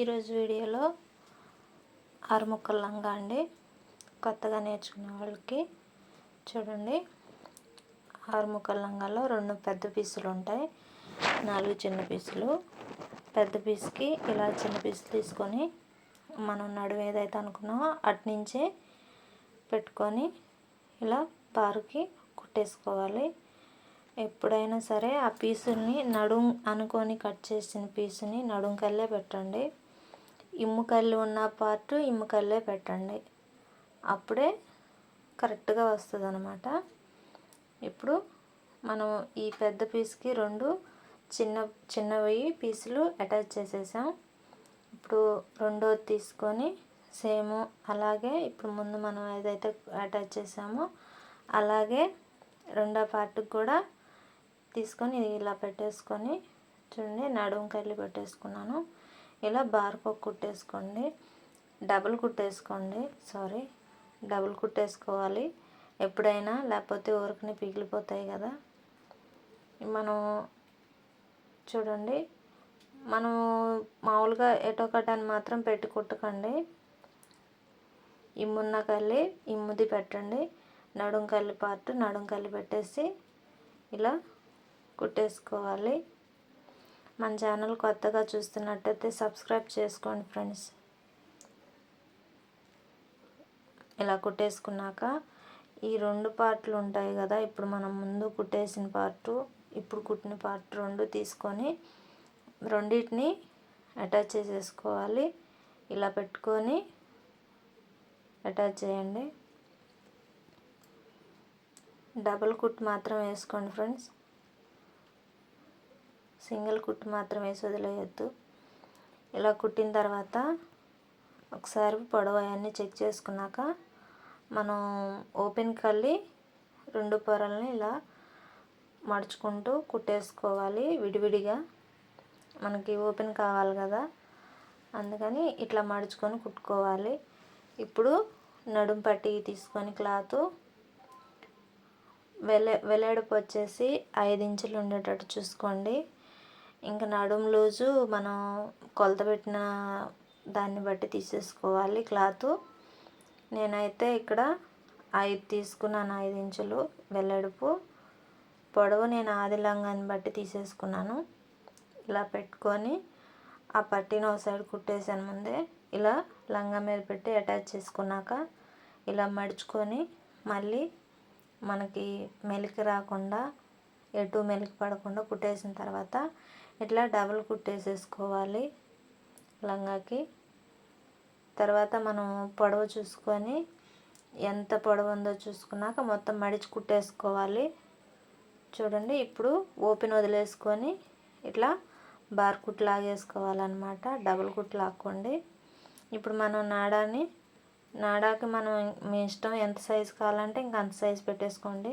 ఈరోజు వీడియోలో ఆరు ముక్కల లంగా అండి. కొత్తగా నేర్చుకునే వాళ్ళకి చూడండి. ఆరు ముక్కల లంగాలో రెండు పెద్ద పీసులు ఉంటాయి. నాలుగు చిన్న పీసులు. పెద్ద పీస్కి ఇలా చిన్న పీసులు తీసుకొని మనం నడుము ఏదైతే అనుకున్నామో అట్నుంచే పెట్టుకొని ఇలా పారుకి కుట్టేసుకోవాలి. ఎప్పుడైనా సరే ఆ పీసుని నడుం అనుకొని కట్ చేసిన పీసుని నడుం పెట్టండి. ఇమ్ము ఉన్న పార్ట్ ఇమ్ముకల్లే పెట్టండి. అప్పుడే కరెక్ట్గా వస్తుంది అనమాట ఇప్పుడు మనం ఈ పెద్ద పీస్కి రెండు చిన్న చిన్నవి పీసులు అటాచ్ చేసేసాం. ఇప్పుడు రెండోది తీసుకొని సేమ్ అలాగే ఇప్పుడు ముందు మనం ఏదైతే అటాచ్ చేసామో అలాగే రెండో పార్ట్కి కూడా తీసుకొని ఇలా పెట్టేసుకొని చూడండి నడుము కల్లి పెట్టేసుకున్నాను. ఇలా బార్కో కుట్టేసుకోండి. డబుల్ కుట్టేసుకోండి. సారీ డబుల్ కుట్టేసుకోవాలి. ఎప్పుడైనా లేకపోతే ఊరికనే పిగిలిపోతాయి కదా. మనం చూడండి మనం మామూలుగా ఎటో కటాన్ని మాత్రం పెట్టి కుట్టకండి. ఇమ్మున్న కల్లి ఇమ్ముది పెట్టండి. నడుం కల్లి పార్ట్ నడుం కల్లి పెట్టేసి ఇలా కుట్టేసుకోవాలి. మన ఛానల్ కొత్తగా చూస్తున్నట్టయితే సబ్స్క్రైబ్ చేసుకోండి ఫ్రెండ్స్. ఇలా కుట్టేసుకున్నాక ఈ రెండు పార్ట్లు ఉంటాయి కదా ఇప్పుడు మనం ముందు కుట్టేసిన పార్టు ఇప్పుడు కుట్టిన పార్ట్ రెండు తీసుకొని రెండింటిని అటాచ్ చేసేసుకోవాలి. ఇలా పెట్టుకొని అటాచ్ చేయండి. డబుల్ కుట్ మాత్రం వేసుకోండి ఫ్రెండ్స్. సింగిల్ కుట్టు మాత్రం వేసి వదిలేయద్దు ఇలా కుట్టిన తర్వాత ఒకసారి పొడవు అవన్నీ చెక్ చేసుకున్నాక మనం ఓపెన్ కళ్ళి రెండు పొరల్ని ఇలా మడుచుకుంటూ కుట్టేసుకోవాలి విడివిడిగా. మనకి ఓపెన్ కావాలి కదా. అందుకని ఇట్లా మడుచుకొని కుట్టుకోవాలి. ఇప్పుడు నడుం పట్టి తీసుకొని క్లాత్ వెల వెలడుపు వచ్చేసి ఐదు ఇంచులు ఉండేటట్టు చూసుకోండి. ఇంకా నడుము లూజు మనం కొలత పెట్టిన దాన్ని బట్టి తీసేసుకోవాలి క్లాత్. నేనైతే ఇక్కడ ఐదు తీసుకున్నాను ఐదు ఇంచులు వెల్లడుపు. పొడవు నేను ఆది లంగాన్ని బట్టి తీసేసుకున్నాను. ఇలా పెట్టుకొని ఆ పట్టిన ఒక సైడ్ కుట్టేసాను ముందే. ఇలా లంగా మీద పెట్టి అటాచ్ చేసుకున్నాక ఇలా మడుచుకొని మళ్ళీ మనకి మెలికి రాకుండా ఎటు మెలికి పడకుండా కుట్టేసిన తర్వాత ఇట్లా డబుల్ కుట్టేసేసుకోవాలి లంగాకి? తర్వాత మనం పొడవు చూసుకొని ఎంత పొడవు ఉందో చూసుకున్నాక మొత్తం మడిచి కుట్టేసుకోవాలి. చూడండి ఇప్పుడు ఓపెన్ వదిలేసుకొని ఇట్లా బార్ కుట్ లాగేసుకోవాలన్నమాట. డబుల్ కుట్ లాక్కోండి. ఇప్పుడు మనం నాడాన్ని నాడాకి మనం మీ ఇష్టం ఎంత సైజు కావాలంటే ఇంక అంత సైజు పెట్టేసుకోండి.